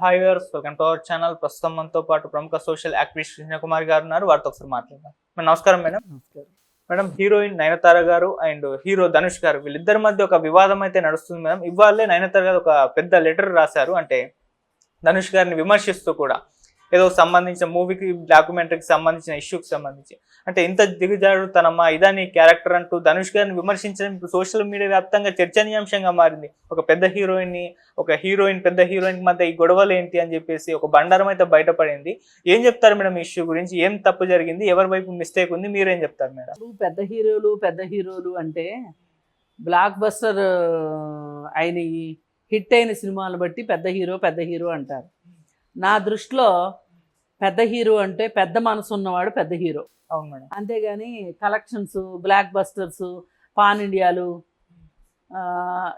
Hi గారు welcome to our channel ప్రస్తుతం మనతో పాటు ప్రముఖ సోషల్ యాక్టివిస్ట్ కృష్ణ కుమార్ గారు ఉన్నారు. వారితో ఒకసారి మాట్లాడదాం. నమస్కారం మేడం. నమస్కారం. మేడం హీరోయిన్ నయనతార గారు అండ్ హీరో ధనుష్ గారు వీళ్ళిద్దరి మధ్య ఒక వివాదం అయితే నడుస్తుంది మేడం. ఇవాళే నయనతార గారు ఒక పెద్ద లెటర్ రాశారు. అంటే ధనుష్ గారిని విమర్శిస్తూ కూడా ఏదో సంబంధించిన మూవీకి డాక్యుమెంటరీకి సంబంధించిన ఇష్యూకి సంబంధించి. అంటే ఇంత దిగజారుతనమా ఇదని క్యారెక్టర్ అంటూ ధనుష్ గారిని విమర్శించడం సోషల్ మీడియా వ్యాప్తంగా చర్చనీయాంశంగా మారింది. ఒక పెద్ద హీరోయిన్ని ఒక హీరోయిన్ పెద్ద హీరోయిన్ మధ్య ఈ గొడవలు ఏంటి అని చెప్పేసి ఒక బండారం అయితే బయటపడింది. ఏం చెప్తారు మేడం ఈ ఇష్యూ గురించి? ఏం తప్పు జరిగింది? ఎవరి వైపు మిస్టేక్ ఉంది? మీరేం చెప్తారు మేడం? పెద్ద హీరోలు పెద్ద హీరోలు అంటే బ్లాక్ బస్టర్ అయిన హిట్ అయిన సినిమాలు బట్టి పెద్ద హీరో పెద్ద హీరో అంటారు. నా దృష్టిలో పెద్ద హీరో అంటే పెద్ద మనసు ఉన్నవాడు పెద్ద హీరో. అవును మేడం. అంతేగాని కలెక్షన్స్ బ్లాక్ బస్టర్స్ పాన్ ఇండియాలు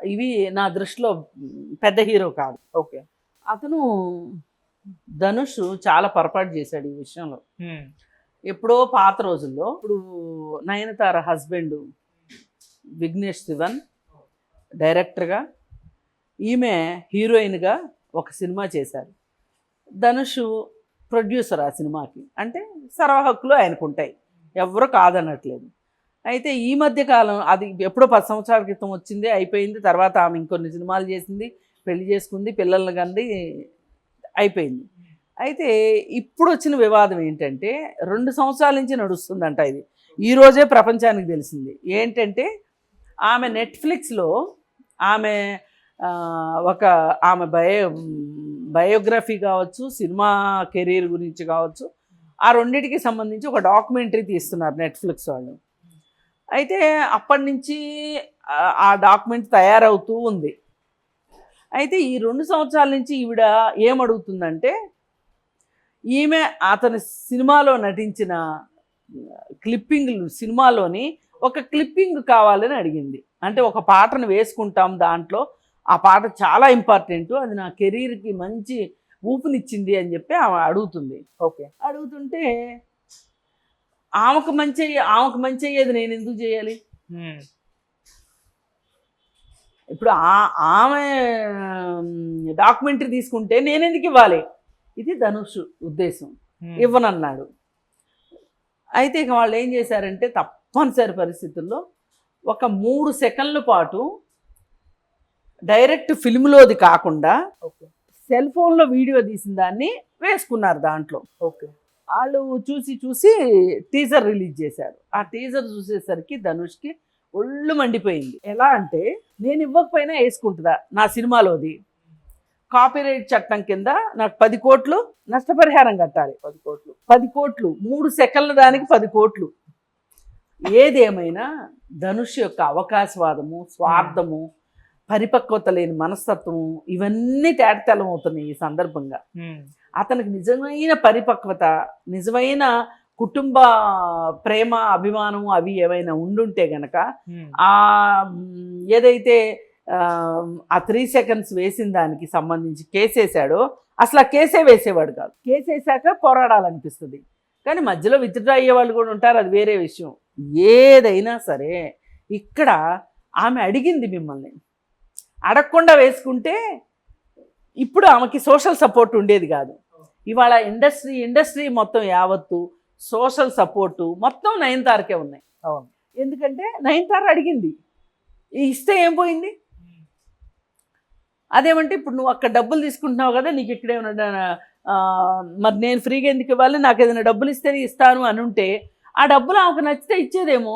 ఇవి నా దృష్టిలో పెద్ద హీరో కాదు. ఓకే. అతను ధనుష్ చాలా పొరపాటు చేశాడు ఈ విషయంలో. ఎప్పుడో పాత రోజుల్లో ఇప్పుడు నయనతార హస్బెండ్ విఘ్నేష్ శివన్ డైరెక్టర్గా ఈమె హీరోయిన్గా ఒక సినిమా చేశారు. ధనుష్ ప్రొడ్యూసర్ ఆ సినిమాకి. అంటే సర్వ హక్కులు ఆయనకు ఉంటాయి ఎవరు కాదనట్లేదు. అయితే ఈ మధ్య కాలం అది ఎప్పుడో పది సంవత్సరాల క్రితం వచ్చింది అయిపోయింది. తర్వాత ఆమె ఇంకొన్ని సినిమాలు చేసింది పెళ్ళి చేసుకుంది పిల్లల్ని కంది అయిపోయింది. అయితే ఇప్పుడు వచ్చిన వివాదం ఏంటంటే రెండు సంవత్సరాల నుంచి నడుస్తుందంట ఇది. ఈరోజే ప్రపంచానికి తెలిసింది. ఏంటంటే ఆమె నెట్ఫ్లిక్స్లో ఆమె ఒక ఆమె బయో బయోగ్రఫీ కావచ్చు సినిమా కెరీర్ గురించి కావచ్చు ఆ రెండింటికి సంబంధించి ఒక డాక్యుమెంటరీ తీస్తున్నారు నెట్ఫ్లిక్స్ వాళ్ళు. అయితే అప్పటి నుంచి ఆ- డాక్యుమెంట్ తయారవుతూ ఉంది. అయితే ఈ రెండు సంవత్సరాల నుంచి ఈవిడ ఏమడుగుతుందంటే ఈమె అతని సినిమాలో నటించిన క్లిప్పింగ్లు సినిమాలోని ఒక క్లిప్పింగ్ కావాలని అడిగింది. అంటే ఒక పాటను వేసుకుంటాం దాంట్లో ఆ పాట చాలా ఇంపార్టెంట్. అది నా కెరీర్కి మంచి ఊపునిచ్చింది అని చెప్పి ఆమె అడుగుతుంది. ఓకే. అడుగుతుంటే ఆమెకు మంచి అయ్యే ఆమెకు మంచి అయ్యేది నేను ఎందుకు చేయాలి? ఇప్పుడు ఆ- ఆమె డాక్యుమెంటరీ తీసుకుంటే నేను ఎందుకు ఇవ్వాలి? ఇది ధనుష్ ఉద్దేశం. ఇవ్వనన్నాడు. అయితే ఇక వాళ్ళు ఏం చేశారంటే తప్పనిసరి పరిస్థితుల్లో ఒక మూడు సెకండ్ల పాటు డైరెక్ట్ ఫిల్మ్లోది కాకుండా ఓకే. సెల్ ఫోన్లో వీడియో తీసిన దాన్ని వేసుకున్నారు దాంట్లో. ఓకే. వాళ్ళు చూసి చూసి టీజర్ రిలీజ్ చేశారు. ఆ టీజర్ చూసేసరికి ధనుష్కి ఒళ్ళు మండిపోయింది. ఎలా అంటే నేను ఇవ్వకపోయినా వేసుకుంటుందా నా సినిమాలోది? కాపీరైట్ చట్టం కింద నాకు పది కోట్లు నష్టపరిహారం కట్టాలి. పది కోట్లు. పది కోట్లు. మూడు సెకండ్ల దానికి పది కోట్లు. ఏదేమైనా ధనుష్ యొక్క అవకాశవాదము స్వార్థము పరిపక్వత లేని మనస్తత్వము ఇవన్నీ తేటతెల్లం అవుతున్నాయి ఈ సందర్భంగా. అతనికి నిజమైన పరిపక్వత నిజమైన కుటుంబ ప్రేమ అభిమానం అవి ఏమైనా ఉండుంటే గనక ఆ ఏదైతే ఆ, ఆ త్రీ సెకండ్స్ వేసిన దానికి సంబంధించి కేసు వేసాడో అసలు ఆ కేసే వేసేవాడు కాదు. కేసు వేసాక పోరాడాలనిపిస్తుంది. కానీ మధ్యలో విత్డ్రా అయ్యే వాళ్ళు కూడా ఉంటారు అది వేరే విషయం. ఏదైనా సరే ఇక్కడ ఆమె అడిగింది మిమ్మల్ని. అడగకుండా వేసుకుంటే ఇప్పుడు ఆమెకి సోషల్ సపోర్ట్ ఉండేది కాదు. ఇవాళ ఇండస్ట్రీ ఇండస్ట్రీ మొత్తం యావత్తు సోషల్ సపోర్టు మొత్తం నయనతారకే ఉన్నాయి. అవును. ఎందుకంటే నయనతార అడిగింది ఇస్తే ఏం పోయింది? అదేమంటే ఇప్పుడు నువ్వు అక్కడ డబ్బులు తీసుకుంటున్నావు కదా నీకు ఇక్కడ ఆ, మరి నేను ఫ్రీగా ఎందుకు ఇవ్వాలి? నాకు ఏదైనా డబ్బులు ఇస్తే ఇస్తాను అని ఉంటే ఆ డబ్బులు ఆమెకు నచ్చితే ఇచ్చేదేమో.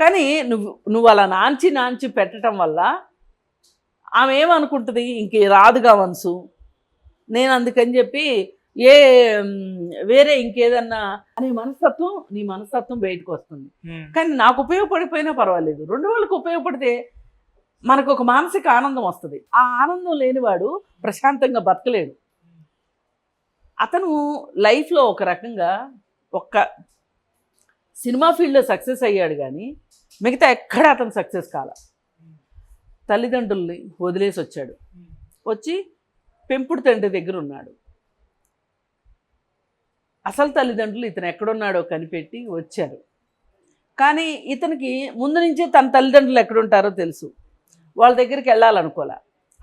కానీ నువ్వు నువ్వు అలా నాంచి నాంచి పెట్టడం వల్ల ఆమె ఏమనుకుంటుంది? ఇంక రాదుగా వన్సు నేను అందుకని చెప్పి ఏ వేరే ఇంకేదన్నా అనే మనస్తత్వం నీ మనస్తత్వం బయటకు వస్తుంది. కానీ నాకు ఉపయోగపడిపోయినా పర్వాలేదు. రెండు వాళ్ళకి ఉపయోగపడితే మనకు ఒక మానసిక ఆనందం వస్తుంది. ఆ ఆనందం లేనివాడు ప్రశాంతంగా బతకలేడు. అతను లైఫ్లో ఒక రకంగా ఒక్క సినిమా ఫీల్డ్లో సక్సెస్ అయ్యాడు కానీ మిగతా ఎక్కడ అతను సక్సెస్ కాల. తల్లిదండ్రుల్ని వదిలేసి వచ్చాడు. వచ్చి పెంపుడు తండ్రి దగ్గర ఉన్నాడు. అసలు తల్లిదండ్రులు ఇతను ఎక్కడున్నాడో కనిపెట్టి వచ్చారు. కానీ ఇతనికి ముందు నుంచే తన తల్లిదండ్రులు ఎక్కడుంటారో తెలుసు. వాళ్ళ దగ్గరికి వెళ్ళాలనుకోలే.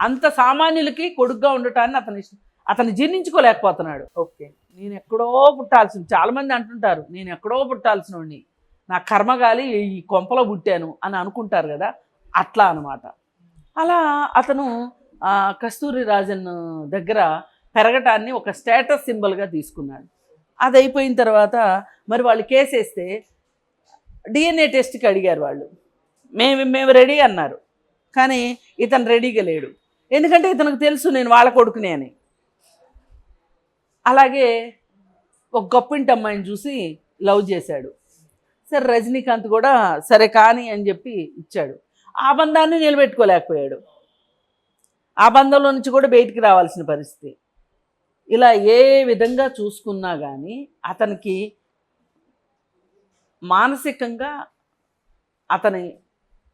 అంత సామాన్యులకి కొడుగ్గా ఉండటాన్ని అతని అతను జీర్ణించుకోలేకపోతున్నాడు. ఓకే. నేను ఎక్కడో పుట్టాల్సిన చాలామంది అంటుంటారు నేను ఎక్కడో పుట్టాల్సిన వాడిని నా కర్మగాలి ఈ కొంపలో పుట్టాను అని అనుకుంటారు కదా అట్లా అనమాట అలా అతను కస్తూరి రాజన్ దగ్గర పెరగటాన్ని ఒక స్టేటస్ సింబల్గా తీసుకున్నాడు. అది అయిపోయిన తర్వాత మరి వాళ్ళు కేసేస్తే డిఎన్ఏ టెస్ట్కి అడిగారు వాళ్ళు. మేము మేము రెడీ అన్నారు. కానీ ఇతను రెడీగా లేడు. ఎందుకంటే ఇతనికి తెలుసు నేను వాళ్ళ కొడుకునే అని. అలాగే ఒక గొప్పింటి అమ్మాయిని చూసి లవ్ చేశాడు. సరే రజనీకాంత్ కూడా సరే కానీ అని చెప్పి ఇచ్చాడు. ఆ బంధాన్ని నిలబెట్టుకోలేకపోయాడు. ఆ బంధంలో నుంచి కూడా బయటికి రావాల్సిన పరిస్థితి. ఇలా ఏ విధంగా చూసుకున్నా కానీ అతనికి మానసికంగా అతని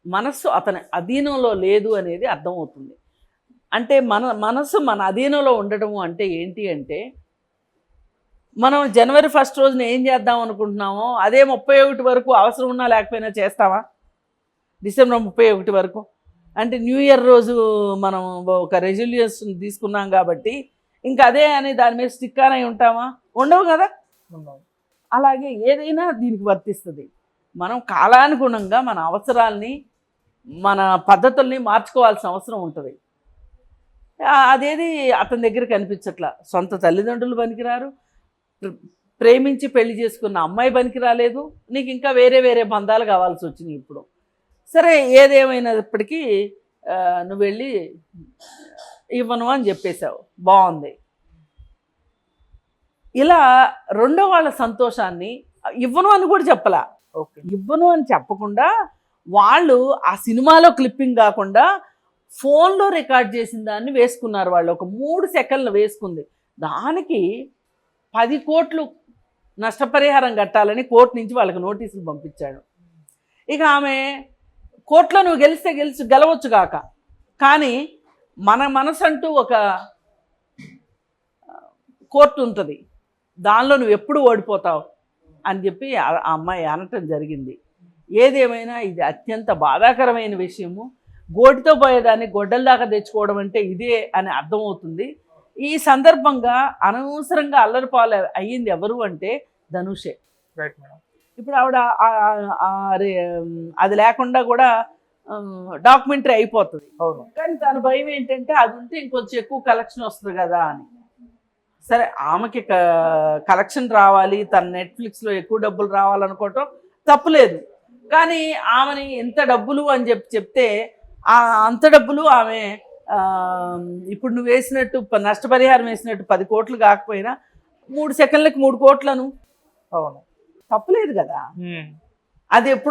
మనస్సు అతని అధీనంలో లేదు అనేది అర్థమవుతుంది. అంటే మన మనస్సు మన అధీనంలో ఉండటము అంటే ఏంటి అంటే మనం జనవరి ఫస్ట్ రోజున ఏం చేద్దాం అనుకుంటున్నామో అదే ముప్పై ఒకటి వరకు అవసరం ఉన్నా లేకపోయినా చేస్తామా? డిసెంబర్ ముప్పై ఒకటి వరకు. అంటే న్యూ ఇయర్ రోజు మనం ఒక రెజల్యూషన్ తీసుకున్నాం కాబట్టి ఇంకా అదే అని దాని మీద స్టిక్ అని ఉంటామా? ఉండవు కదా? అలాగే ఏదైనా దీనికి వర్తిస్తుంది. మనం కాలానుగుణంగా మన అవసరాల్ని మన పద్ధతుల్ని మార్చుకోవాల్సిన అవసరం ఉంటుంది. అదేది అతని దగ్గర కనిపించట్లా. సొంత తల్లిదండ్రులు పనికిరారు ప్రేమించి పెళ్ళి చేసుకున్న అమ్మాయి పనికి రాలేదు నీకు ఇంకా వేరే వేరే బంధాలు కావాల్సి వచ్చినాయి ఇప్పుడు. సరే ఏదేమైనప్పటికీ నువ్వు వెళ్ళి ఇవ్వను అని చెప్పేశావు. బాగుంది. ఇలా రెండో వాళ్ళ సంతోషాన్ని ఇవ్వను అని కూడా చెప్పలా. ఓకే. ఇవ్వను అని చెప్పకుండా వాళ్ళు ఆ సినిమాలో క్లిప్పింగ్ కాకుండా ఫోన్లో రికార్డ్ చేసిన దాన్ని వేసుకున్నారు వాళ్ళు. ఒక మూడు సెకండ్లు వేసుకుంది. దానికి పది కోట్లు నష్టపరిహారం కట్టాలని కోర్టు నుంచి వాళ్ళకి నోటీసులు పంపించాడు. ఇక ఆమె కోర్టులో నువ్వు గెలిస్తే గెలిచి గెలవచ్చు కాక కానీ మన మనసు అంటూ ఒక కోర్టు ఉంటుంది. దానిలో నువ్వు ఎప్పుడు ఓడిపోతావు అని చెప్పి ఆ ఆ అమ్మాయి అనటం జరిగింది. ఏదేమైనా ఇది అత్యంత బాధాకరమైన విషయము. గోటితో పోయేదాన్ని గొడ్డల దాకా తెచ్చుకోవడం అంటే ఇదే అని అర్థమవుతుంది. ఈ సందర్భంగా అనవసరంగా అల్లరిపాలు అయ్యింది ఎవరు అంటే ధనుషే. ఇప్పుడు ఆవిడ అది లేకుండా కూడా డాక్యుమెంటరీ అయిపోతుంది. అవును. కానీ తన భయం ఏంటంటే అది ఉంటే ఇంకొంచెం ఎక్కువ కలెక్షన్ వస్తుంది కదా అని. సరే ఆమెకి కలెక్షన్ రావాలి తన నెట్ఫ్లిక్స్లో ఎక్కువ డబ్బులు రావాలనుకోవటం తప్పులేదు. కానీ ఆమెని ఎంత డబ్బులు అని చెప్పి చెప్తే ఆ అంత డబ్బులు ఆమె ఇప్పుడు నువ్వు వేసినట్టు నష్టపరిహారం వేసినట్టు పది కోట్లు కాకపోయినా మూడు సెకండ్లకి మూడు కోట్లను. అవును. తప్పులేదు కదా. అది ఎప్పుడు